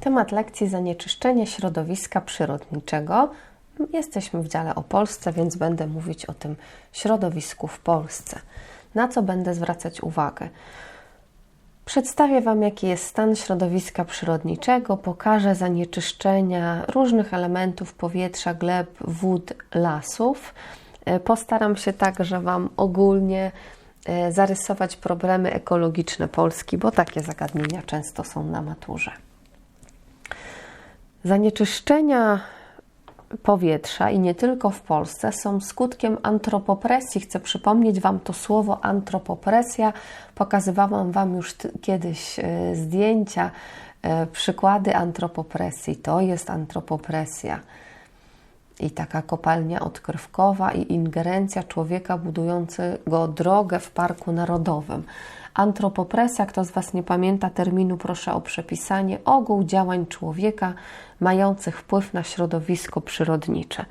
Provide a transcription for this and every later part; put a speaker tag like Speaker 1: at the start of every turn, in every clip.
Speaker 1: Temat lekcji zanieczyszczenie środowiska przyrodniczego. Jesteśmy w dziale o Polsce, więc będę mówić o tym środowisku w Polsce. Na co będę zwracać uwagę? Przedstawię Wam, jaki jest stan środowiska przyrodniczego, pokażę zanieczyszczenia różnych elementów powietrza, gleb, wód, lasów. E, postaram się także Wam ogólnie e, zarysować problemy ekologiczne Polski, bo takie zagadnienia często są na maturze. Zanieczyszczenia powietrza i nie tylko w Polsce są skutkiem antropopresji. Chcę przypomnieć Wam to słowo antropopresja. Pokazywałam Wam już kiedyś e, zdjęcia, e, przykłady antropopresji. To jest antropopresja. I taka kopalnia odkrywkowa i ingerencja człowieka budującego drogę w Parku Narodowym. Antropopresja, kto z Was nie pamięta terminu, proszę o przepisanie ogół działań człowieka mających wpływ na środowisko przyrodnicze.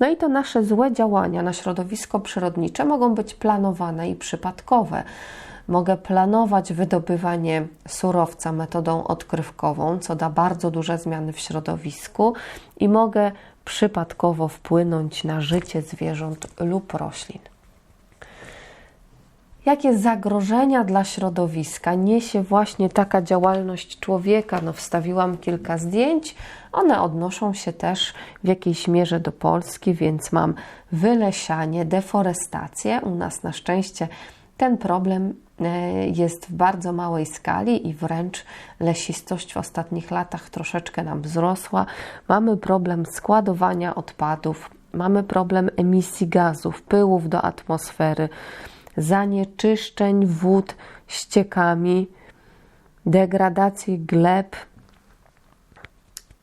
Speaker 1: No i to nasze złe działania na środowisko przyrodnicze mogą być planowane i przypadkowe. Mogę planować wydobywanie surowca metodą odkrywkową, co da bardzo duże zmiany w środowisku, i mogę przypadkowo wpłynąć na życie zwierząt lub roślin. Jakie zagrożenia dla środowiska niesie właśnie taka działalność człowieka? No, wstawiłam kilka zdjęć. One odnoszą się też w jakiejś mierze do Polski, więc mam wylesianie, deforestację. U nas na szczęście ten problem e, jest w bardzo małej skali i wręcz lesistość w ostatnich latach troszeczkę nam wzrosła. Mamy problem składowania odpadów, mamy problem emisji gazów, pyłów do atmosfery zanieczyszczeń wód ściekami, degradacji gleb,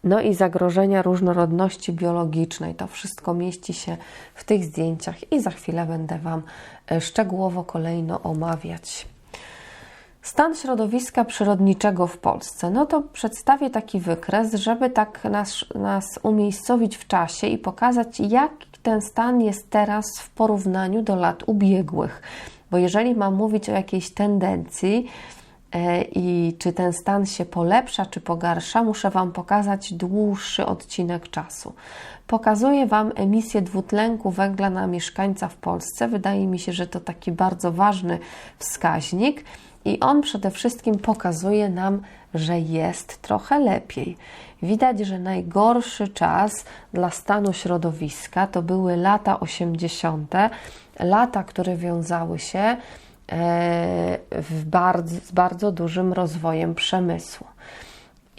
Speaker 1: no i zagrożenia różnorodności biologicznej. To wszystko mieści się w tych zdjęciach i za chwilę będę Wam e, szczegółowo kolejno omawiać. Stan środowiska przyrodniczego w Polsce. No to przedstawię taki wykres, żeby tak nas, nas umiejscowić w czasie i pokazać, jak ten stan jest teraz w porównaniu do lat ubiegłych. Bo jeżeli mam mówić o jakiejś tendencji e, i czy ten stan się polepsza, czy pogarsza, muszę Wam pokazać dłuższy odcinek czasu. Pokazuję Wam emisję dwutlenku węgla na mieszkańca w Polsce. Wydaje mi się, że to taki bardzo ważny wskaźnik i on przede wszystkim pokazuje nam, że jest trochę lepiej. Widać, że najgorszy czas dla stanu środowiska to były lata 80., lata, które wiązały się e, bardzo, z bardzo dużym rozwojem przemysłu.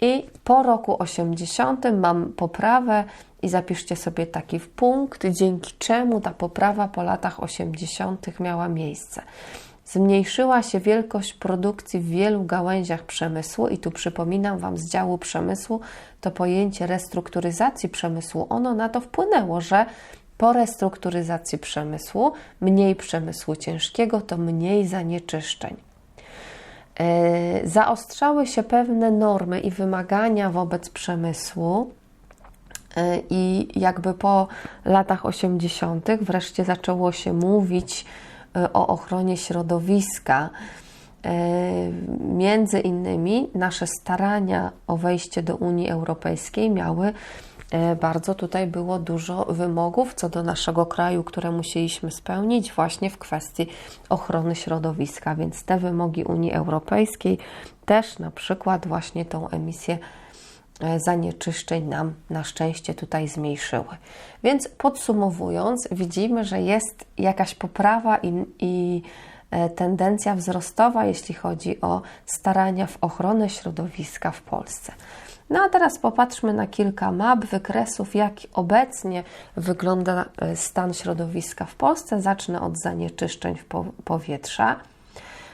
Speaker 1: I po roku 80 mam poprawę i zapiszcie sobie taki punkt, dzięki czemu ta poprawa po latach 80 miała miejsce. Zmniejszyła się wielkość produkcji w wielu gałęziach przemysłu, i tu przypominam Wam z działu przemysłu to pojęcie restrukturyzacji przemysłu. Ono na to wpłynęło, że po restrukturyzacji przemysłu, mniej przemysłu ciężkiego, to mniej zanieczyszczeń. E, zaostrzały się pewne normy i wymagania wobec przemysłu, e, i jakby po latach 80. wreszcie zaczęło się mówić o ochronie środowiska. E, między innymi nasze starania o wejście do Unii Europejskiej miały e, bardzo tutaj było dużo wymogów co do naszego kraju, które musieliśmy spełnić właśnie w kwestii ochrony środowiska, więc te wymogi Unii Europejskiej też na przykład właśnie tą emisję E, zanieczyszczeń nam na szczęście tutaj zmniejszyły. Więc podsumowując, widzimy, że jest jakaś poprawa i, i e, tendencja wzrostowa, jeśli chodzi o starania w ochronę środowiska w Polsce. No a teraz popatrzmy na kilka map, wykresów, jak obecnie wygląda e, stan środowiska w Polsce. Zacznę od zanieczyszczeń powietrza.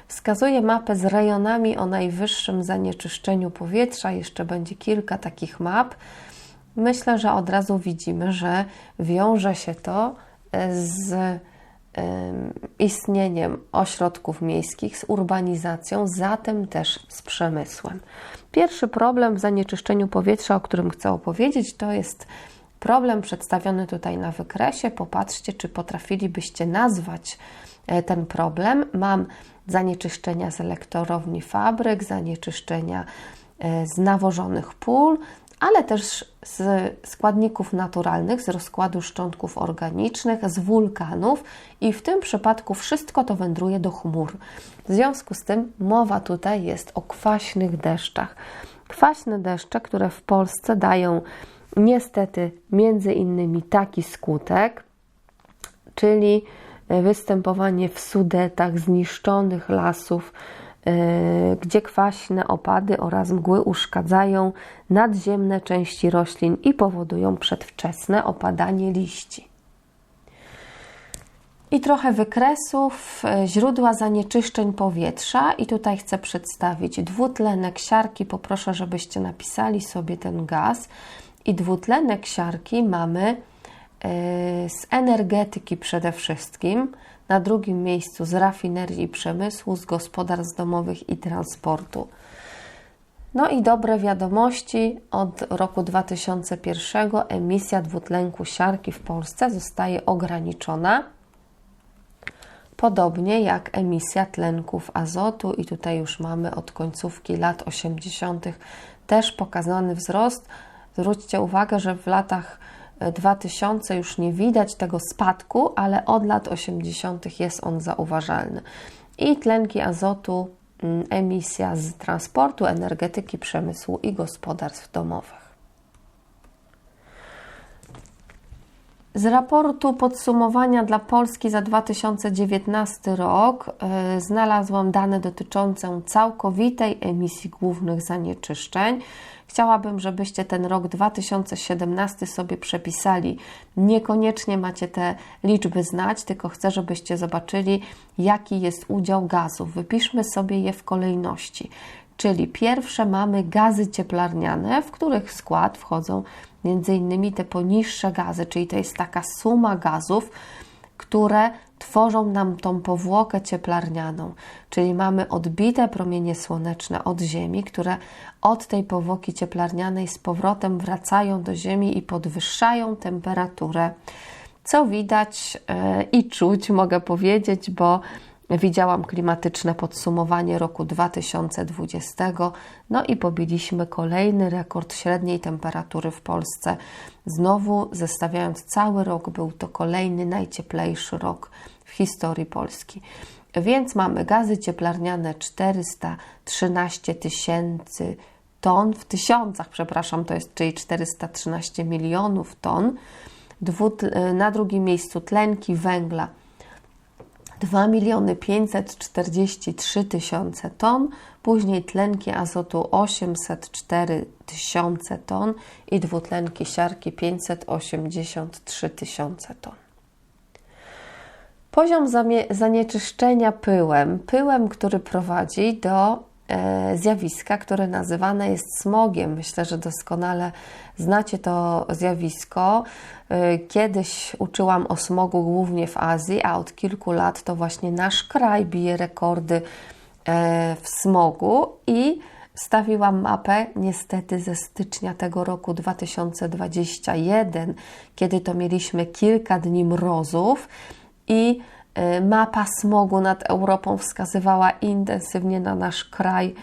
Speaker 1: Wskazuje mapę z rejonami o najwyższym zanieczyszczeniu powietrza. Jeszcze będzie kilka takich map. Myślę, że od razu widzimy, że wiąże się to e, z istnieniem ośrodków miejskich, z urbanizacją, zatem też z przemysłem. Pierwszy problem w zanieczyszczeniu powietrza, o którym chcę opowiedzieć, to jest problem przedstawiony tutaj na wykresie. Popatrzcie, czy potrafilibyście nazwać ten problem. Mam zanieczyszczenia z elektrowni fabryk, zanieczyszczenia z nawożonych pól, ale też z składników naturalnych, z rozkładu szczątków organicznych, z wulkanów i w tym przypadku wszystko to wędruje do chmur. W związku z tym mowa tutaj jest o kwaśnych deszczach. Kwaśne deszcze, które w Polsce dają niestety między innymi taki skutek, czyli występowanie w sudetach zniszczonych lasów, E, gdzie kwaśne opady oraz mgły uszkadzają nadziemne części roślin i powodują przedwczesne opadanie liści. I trochę wykresów e, źródła zanieczyszczeń powietrza. I tutaj chcę przedstawić dwutlenek siarki. Poproszę, żebyście napisali sobie ten gaz. I dwutlenek siarki mamy e, z energetyki przede wszystkim na drugim miejscu z rafinerii i przemysłu, z gospodarstw domowych i transportu. No i dobre wiadomości, od roku 2001 emisja dwutlenku siarki w Polsce zostaje ograniczona, podobnie jak emisja tlenków azotu i tutaj już mamy od końcówki lat 80. też pokazany wzrost. Zwróćcie uwagę, że w latach 2000 już nie widać tego spadku, ale od lat 80. jest on zauważalny. I tlenki azotu, mm, emisja z transportu, energetyki, przemysłu i gospodarstw domowych. Z raportu podsumowania dla Polski za 2019 rok yy, znalazłam dane dotyczące całkowitej emisji głównych zanieczyszczeń. Chciałabym, żebyście ten rok 2017 sobie przepisali. Niekoniecznie macie te liczby znać, tylko chcę, żebyście zobaczyli, jaki jest udział gazów. Wypiszmy sobie je w kolejności. Czyli pierwsze mamy gazy cieplarniane, w których skład wchodzą m.in. te poniższe gazy, czyli to jest taka suma gazów, które tworzą nam tą powłokę cieplarnianą, czyli mamy odbite promienie słoneczne od Ziemi, które od tej powłoki cieplarnianej z powrotem wracają do Ziemi i podwyższają temperaturę. Co widać yy, i czuć, mogę powiedzieć, bo widziałam klimatyczne podsumowanie roku 2020, no i pobiliśmy kolejny rekord średniej temperatury w Polsce. Znowu zestawiając cały rok, był to kolejny najcieplejszy rok w historii Polski. Więc mamy gazy cieplarniane 413 tysięcy ton, w tysiącach, przepraszam, to jest czyli 413 milionów ton. na drugim miejscu tlenki węgla 2 miliony 543 tysiące ton, później tlenki azotu 804 tysiące ton i dwutlenki siarki 583 tysiące ton. Poziom zanieczyszczenia pyłem, pyłem, który prowadzi do zjawiska, które nazywane jest smogiem. Myślę, że doskonale znacie to zjawisko. E, kiedyś uczyłam o smogu głównie w Azji, a od kilku lat to właśnie nasz kraj bije rekordy e, w smogu i stawiłam mapę niestety ze stycznia tego roku 2021, kiedy to mieliśmy kilka dni mrozów i mapa smogu nad Europą wskazywała intensywnie na nasz kraj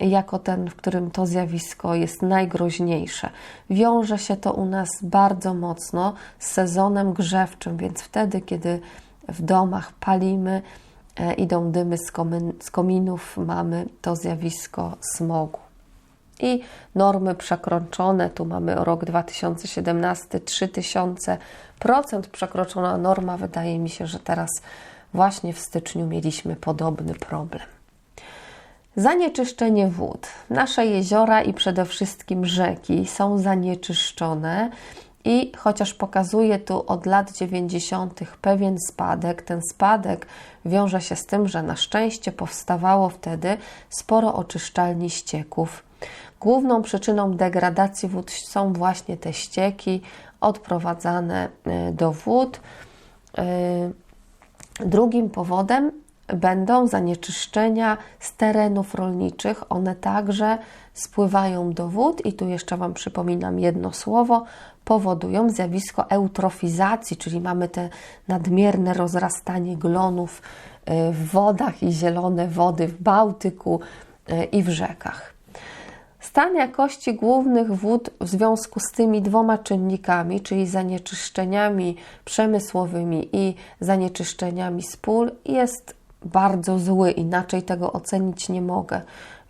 Speaker 1: jako ten, w którym to zjawisko jest najgroźniejsze. Wiąże się to u nas bardzo mocno z sezonem grzewczym, więc wtedy, kiedy w domach palimy, e, idą dymy z, z kominów, mamy to zjawisko smogu i normy przekroczone. Tu mamy rok 2017 3000% przekroczona norma. Wydaje mi się, że teraz właśnie w styczniu mieliśmy podobny problem. Zanieczyszczenie wód. Nasze jeziora i przede wszystkim rzeki są zanieczyszczone i chociaż pokazuje tu od lat 90. pewien spadek, ten spadek wiąże się z tym, że na szczęście powstawało wtedy sporo oczyszczalni ścieków Główną przyczyną degradacji wód są właśnie te ścieki odprowadzane e, do wód. E, drugim powodem będą zanieczyszczenia z terenów rolniczych. One także spływają do wód i tu jeszcze Wam przypominam jedno słowo, powodują zjawisko eutrofizacji, czyli mamy te nadmierne rozrastanie glonów e, w wodach i zielone wody w Bałtyku i w rzekach. Stan jakości głównych wód w związku z tymi dwoma czynnikami, czyli zanieczyszczeniami przemysłowymi i zanieczyszczeniami z pól, jest bardzo zły, inaczej tego ocenić nie mogę.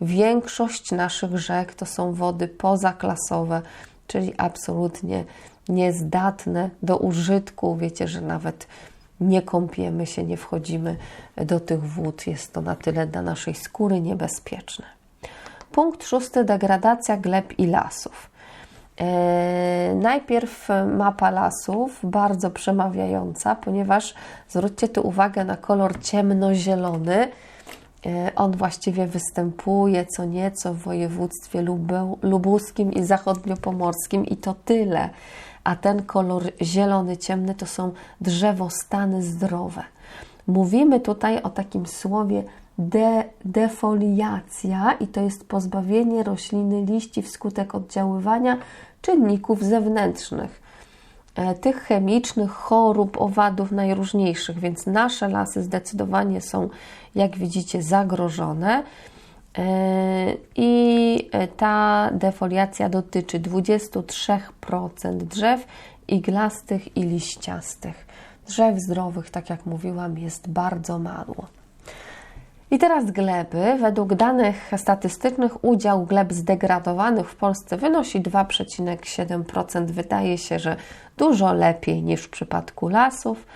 Speaker 1: Większość naszych rzek to są wody pozaklasowe, czyli absolutnie niezdatne do użytku. Wiecie, że nawet nie kąpiemy się, nie wchodzimy do tych wód. Jest to na tyle dla naszej skóry niebezpieczne. Punkt szósty: degradacja gleb i lasów. E, najpierw mapa lasów, bardzo przemawiająca, ponieważ zwróćcie tu uwagę na kolor ciemnozielony. E, on właściwie występuje co nieco w województwie lubuskim i zachodniopomorskim i to tyle. A ten kolor zielony, ciemny to są drzewostany zdrowe. Mówimy tutaj o takim słowie de, defoliacja i to jest pozbawienie rośliny liści wskutek oddziaływania czynników zewnętrznych, e, tych chemicznych, chorób, owadów najróżniejszych, więc nasze lasy zdecydowanie są, jak widzicie, zagrożone. E, I ta defoliacja dotyczy 23% drzew iglastych i liściastych. Drzew zdrowych, tak jak mówiłam, jest bardzo mało. I teraz gleby. Według danych statystycznych udział gleb zdegradowanych w Polsce wynosi 2,7%. Wydaje się, że dużo lepiej niż w przypadku lasów.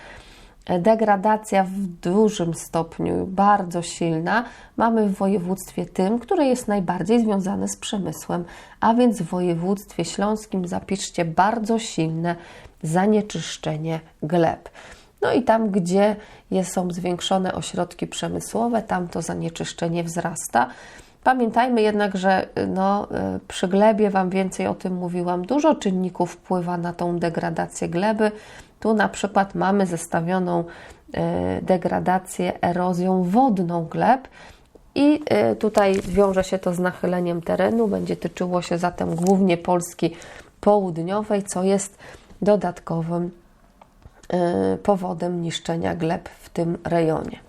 Speaker 1: Degradacja w dużym stopniu, bardzo silna, mamy w województwie tym, które jest najbardziej związane z przemysłem, a więc w województwie śląskim zapiszcie bardzo silne zanieczyszczenie gleb. No i tam, gdzie są zwiększone ośrodki przemysłowe, tam to zanieczyszczenie wzrasta. Pamiętajmy jednak, że no, y, przy glebie Wam więcej o tym mówiłam. Dużo czynników wpływa na tą degradację gleby. Tu na przykład mamy zestawioną y, degradację erozją wodną gleb. I y, tutaj wiąże się to z nachyleniem terenu, będzie tyczyło się zatem głównie Polski południowej, co jest dodatkowym powodem niszczenia gleb w tym rejonie.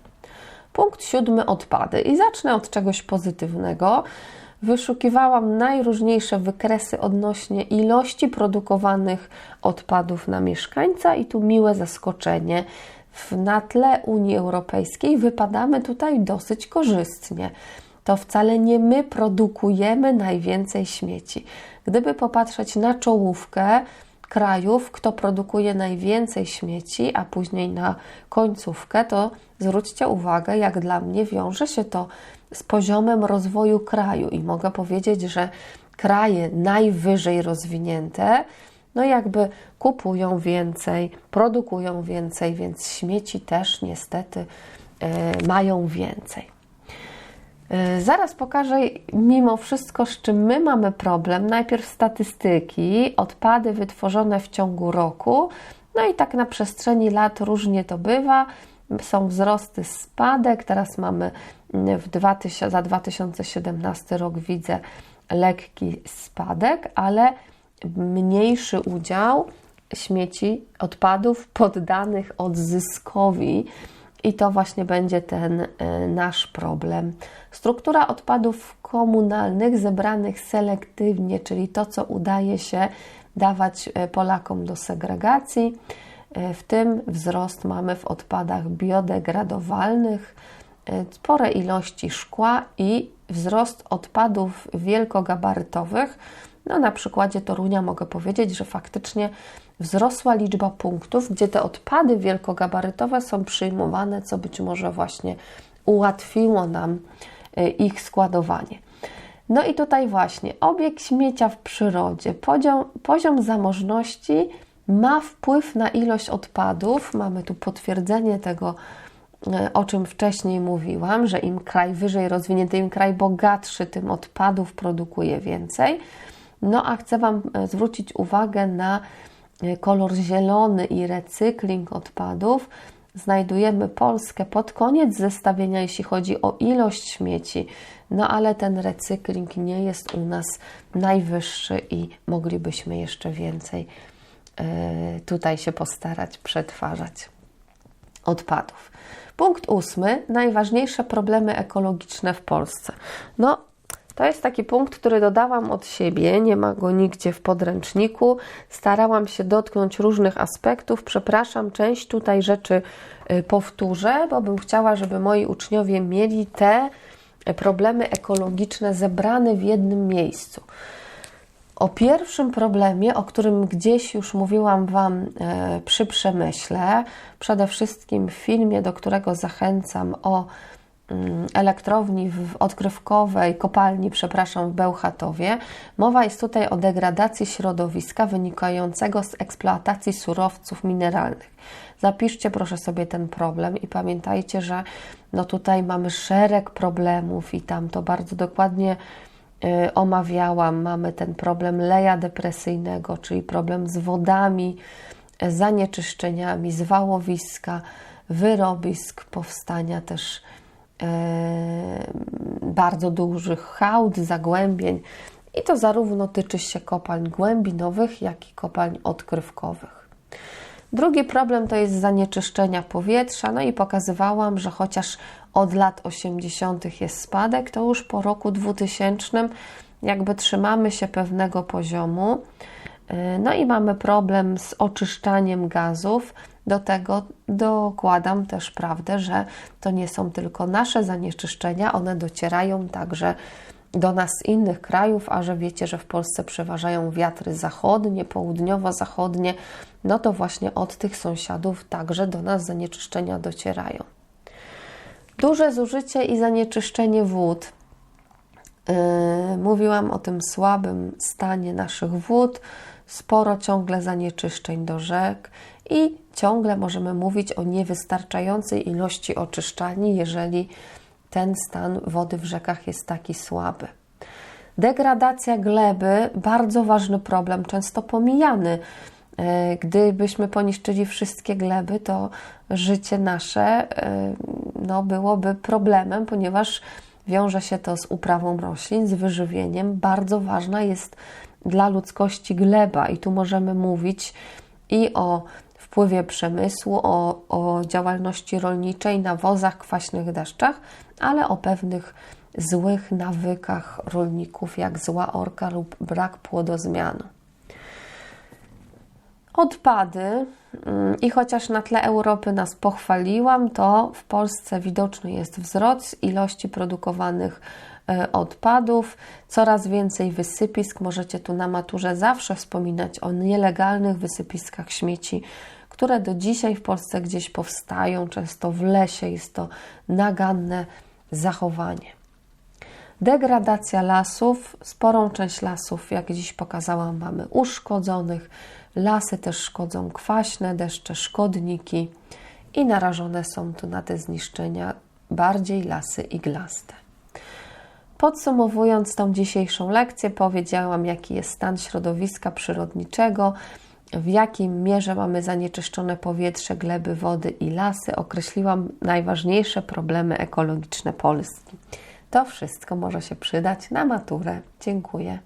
Speaker 1: Punkt siódmy odpady. I zacznę od czegoś pozytywnego. Wyszukiwałam najróżniejsze wykresy odnośnie ilości produkowanych odpadów na mieszkańca, i tu miłe zaskoczenie. Na tle Unii Europejskiej wypadamy tutaj dosyć korzystnie. To wcale nie my produkujemy najwięcej śmieci. Gdyby popatrzeć na czołówkę, krajów, kto produkuje najwięcej śmieci, a później na końcówkę, to zwróćcie uwagę, jak dla mnie wiąże się to z poziomem rozwoju kraju i mogę powiedzieć, że kraje najwyżej rozwinięte, no jakby kupują więcej, produkują więcej, więc śmieci też niestety y, mają więcej. Y, zaraz pokażę mimo wszystko, z czym my mamy problem. Najpierw statystyki, odpady wytworzone w ciągu roku. No i tak na przestrzeni lat różnie to bywa. Są wzrosty, spadek. Teraz mamy mm, w 2000, za 2017 rok widzę lekki spadek, ale mniejszy udział śmieci, odpadów poddanych odzyskowi i to właśnie będzie ten y, nasz problem. Struktura odpadów komunalnych zebranych selektywnie, czyli to, co udaje się dawać y, Polakom do segregacji. Y, w tym wzrost mamy w odpadach biodegradowalnych, spore ilości szkła i wzrost odpadów wielkogabarytowych. No, na przykładzie Torunia mogę powiedzieć, że faktycznie wzrosła liczba punktów, gdzie te odpady wielkogabarytowe są przyjmowane, co być może właśnie ułatwiło nam e, ich składowanie. No i tutaj właśnie obieg śmiecia w przyrodzie, poziom, poziom zamożności ma wpływ na ilość odpadów. Mamy tu potwierdzenie tego, e, o czym wcześniej mówiłam, że im kraj wyżej rozwinięty, im kraj bogatszy, tym odpadów produkuje więcej. No a chcę Wam e, zwrócić uwagę na kolor zielony i recykling odpadów, znajdujemy Polskę pod koniec zestawienia, jeśli chodzi o ilość śmieci. No ale ten recykling nie jest u nas najwyższy i moglibyśmy jeszcze więcej e, tutaj się postarać przetwarzać odpadów. Punkt ósmy. Najważniejsze problemy ekologiczne w Polsce. No, To jest taki punkt, który dodałam od siebie, nie ma go nigdzie w podręczniku. Starałam się dotknąć różnych aspektów. Przepraszam, część tutaj rzeczy y, powtórzę, bo bym chciała, żeby moi uczniowie mieli te problemy ekologiczne zebrane w jednym miejscu. O pierwszym problemie, o którym gdzieś już mówiłam Wam e, przy przemyśle, przede wszystkim w filmie, do którego zachęcam o elektrowni w odkrywkowej, kopalni, przepraszam, w Bełchatowie. Mowa jest tutaj o degradacji środowiska wynikającego z eksploatacji surowców mineralnych. Zapiszcie proszę sobie ten problem i pamiętajcie, że no tutaj mamy szereg problemów i tam to bardzo dokładnie Y, omawiałam, mamy ten problem leja depresyjnego, czyli problem z wodami, zanieczyszczeniami, z wałowiska, wyrobisk, powstania też y, bardzo dużych hałd, zagłębień. I to zarówno tyczy się kopalń głębinowych, jak i kopalń odkrywkowych. Drugi problem to jest zanieczyszczenia powietrza, no i pokazywałam, że chociaż od lat 80. jest spadek, to już po roku 2000 jakby trzymamy się pewnego poziomu. Y, no i mamy problem z oczyszczaniem gazów. Do tego dokładam też prawdę, że to nie są tylko nasze zanieczyszczenia, one docierają także do nas z innych krajów, a że wiecie, że w Polsce przeważają wiatry zachodnie, południowo-zachodnie, no to właśnie od tych sąsiadów także do nas zanieczyszczenia docierają. Duże zużycie i zanieczyszczenie wód. Yy, mówiłam o tym słabym stanie naszych wód, sporo ciągle zanieczyszczeń do rzek i ciągle możemy mówić o niewystarczającej ilości oczyszczalni, jeżeli ten stan wody w rzekach jest taki słaby. Degradacja gleby bardzo ważny problem, często pomijany. E, gdybyśmy poniszczyli wszystkie gleby, to życie nasze e, no, byłoby problemem, ponieważ wiąże się to z uprawą roślin, z wyżywieniem. Bardzo ważna jest dla ludzkości gleba, i tu możemy mówić i o wpływie przemysłu, o, o działalności rolniczej, nawozach, kwaśnych deszczach, ale o pewnych złych nawykach rolników, jak zła orka lub brak płodozmianu. Odpady, mm, i chociaż na tle Europy nas pochwaliłam, to w Polsce widoczny jest wzrost ilości produkowanych e, odpadów, coraz więcej wysypisk. Możecie tu na maturze zawsze wspominać o nielegalnych wysypiskach śmieci które do dzisiaj w Polsce gdzieś powstają, często w lesie. Jest to naganne zachowanie. Degradacja lasów. Sporą część lasów, jak dziś pokazałam, mamy uszkodzonych. Lasy też szkodzą kwaśne, deszcze, szkodniki i narażone są tu na te zniszczenia bardziej lasy iglaste. Podsumowując tą dzisiejszą lekcję, powiedziałam, jaki jest stan środowiska przyrodniczego, w jakiej mierze mamy zanieczyszczone powietrze, gleby, wody i lasy, określiłam najważniejsze problemy ekologiczne Polski. To wszystko może się przydać na maturę. Dziękuję.